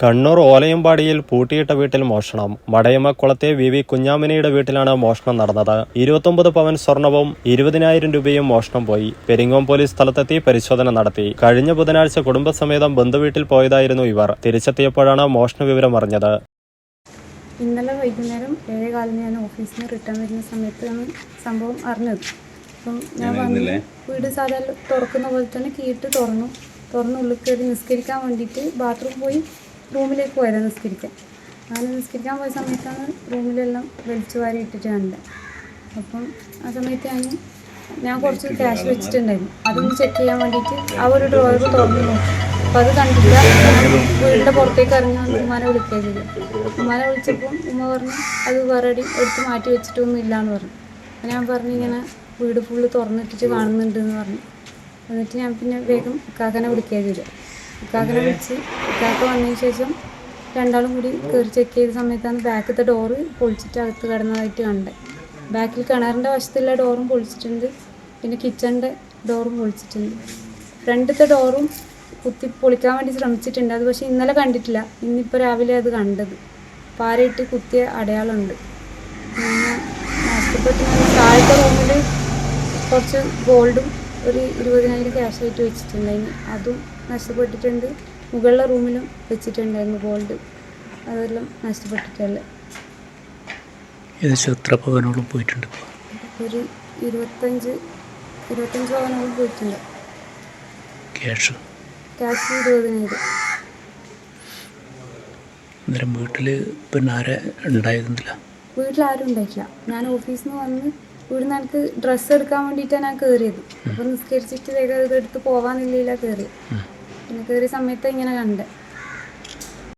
കണ്ണൂർ ഓലയമ്പാടിയിൽ പൂട്ടിയിട്ട വീട്ടിൽ മോഷണം. മടയമക്കുളത്തെ V V കുഞ്ഞാമിനിയുടെ വീട്ടിലാണ് മോഷണം നടന്നത്. ഇരുപത്തൊമ്പത് പവൻ സ്വർണവും ഇരുപതിനായിരം രൂപയും മോഷണം പോയി. പെരിങ്ങോം പോലീസ് സ്ഥലത്തെത്തി പരിശോധന നടത്തി. കഴിഞ്ഞ ബുധനാഴ്ച കുടുംബസമേതം ബന്ധുവീട്ടിൽ പോയതായിരുന്നു ഇവർ. തിരിച്ചെത്തിയപ്പോഴാണ് മോഷണ വിവരം അറിഞ്ഞത്. ഇന്നലെ വൈകുന്നേരം ഏഴ് കാലിന് ഞാൻ ഓഫീസിൽ നിന്ന് റിട്ടേൺ വരുന്ന സമയത്താണ് സംഭവം അറിഞ്ഞത്. അപ്പം ഞാൻ വന്നില്ല വീട് സാധാരണ തുറക്കുന്ന പോലെ തന്നെ കീട്ട് തുറന്നു. തുറന്ന് ഉള്ളിൽ കയറി നിസ്കരിക്കാൻ വേണ്ടിയിട്ട് ബാത്റൂം പോയി റൂമിലേക്ക് പോയത് നിസ്കരിക്കാൻ. അങ്ങനെ നിസ്കരിക്കാൻ പോയ സമയത്താണ് റൂമിലെല്ലാം വലിച്ചു വാരി ഇട്ടിട്ട് അപ്പം ആ സമയത്ത് ഞാൻ ഞാൻ കുറച്ച് ക്യാഷ് വെച്ചിട്ടുണ്ടായിരുന്നു. അതൊന്ന് ചെക്ക് ചെയ്യാൻ വേണ്ടിയിട്ട് ആ ഒരു ഡ്രോയർ തുറന്നു നോക്കി. അപ്പം അത് കണ്ടില്ല വീടിന്റെ പുറത്തേക്ക് ഇറങ്ങി ഉമ്മാനെ വിളിക്കുക ചെയ്തു ഉമ്മാനെ വിളിച്ചപ്പോൾ ഉമ്മ പറഞ്ഞു അത് വേറെ എടുത്ത് മാറ്റി വെച്ചിട്ടൊന്നും ഇല്ല എന്ന് പറഞ്ഞു. അപ്പം ഞാൻ പറഞ്ഞു ഇങ്ങനെ വീട് ഫുള്ള് തുറന്നിട്ടിട്ട് കാണുന്നുണ്ട് എന്ന് പറഞ്ഞു. എന്നിട്ട് ഞാൻ പിന്നെ വേഗം കാക്കനെ വിളിക്കുക ചെയ്തു. ഇക്കാക്കനെ വിളിച്ച്. ഇക്കാക്ക വന്നതിന് ശേഷം രണ്ടാളും കൂടി കയറി ചെക്ക് ചെയ്ത സമയത്താണ് ബാക്കത്തെ ഡോറ് പൊളിച്ചിട്ട് അകത്ത് കിടന്നതായിട്ട് കണ്ടത്. ബാക്കിൽ കിണറിന്റെ വശത്തുള്ള ഡോറും പൊളിച്ചിട്ടുണ്ട്. പിന്നെ കിച്ചണിന്റെ ഡോറും പൊളിച്ചിട്ടുണ്ട്. ഫ്രണ്ടത്തെ ഡോറും കുത്തി പൊളിക്കാൻ വേണ്ടി ശ്രമിച്ചിട്ടുണ്ട്. അത് പക്ഷേ ഇന്നലെ കണ്ടിട്ടില്ല. ഇന്നിപ്പോൾ രാവിലെ അത് കണ്ടത്. പാരയിട്ട് കുത്തിയ അടയാളമുണ്ട്. പിന്നെ നഷ്ടപ്പെട്ട് താഴത്തെ റൂമിൽ കുറച്ച് ഗോൾഡും ഒരു ഇരുപതിനായിരം ക്യാഷ് ആയിട്ട് വെച്ചിട്ടുണ്ടായിരുന്നു. അതും നഷ്ടപ്പെട്ടിട്ടുണ്ട്. മുകളിലെ റൂമിലും വെച്ചിട്ടുണ്ടായിരുന്നു ഗോൾഡ് അതെല്ലാം നഷ്ടപ്പെട്ടിട്ടല്ല. ഏകദേശം എത്ര പവനോളം പോയിട്ടുണ്ട് ഒരു ഇരുപത്തഞ്ച് ഇരുപത്തഞ്ച് പവനോളം പോയിട്ടുണ്ട്. ക്യാഷ് ക്യാഷ് ഇരുപതിനായിരം. അന്നേരം വീട്ടിൽ പിന്നെ ആരെ ഉണ്ടായിരുന്നില്ല? വീട്ടിൽ ആരും ഉണ്ടായിട്ടില്ല. ഞാൻ ഓഫീസിൽ നിന്ന് വന്ന് ഇവിടുന്ന് എനിക്ക് ഡ്രസ്സ് എടുക്കാൻ വേണ്ടിയിട്ടാണ് ഞാൻ കയറിയത് അപ്പം നിസ്കരിച്ചിട്ട് വേഗം ഇതെടുത്ത് പോവാന്നില്ല കയറി പിന്നെ കയറിയ സമയത്ത് ഇങ്ങനെ കണ്ടത്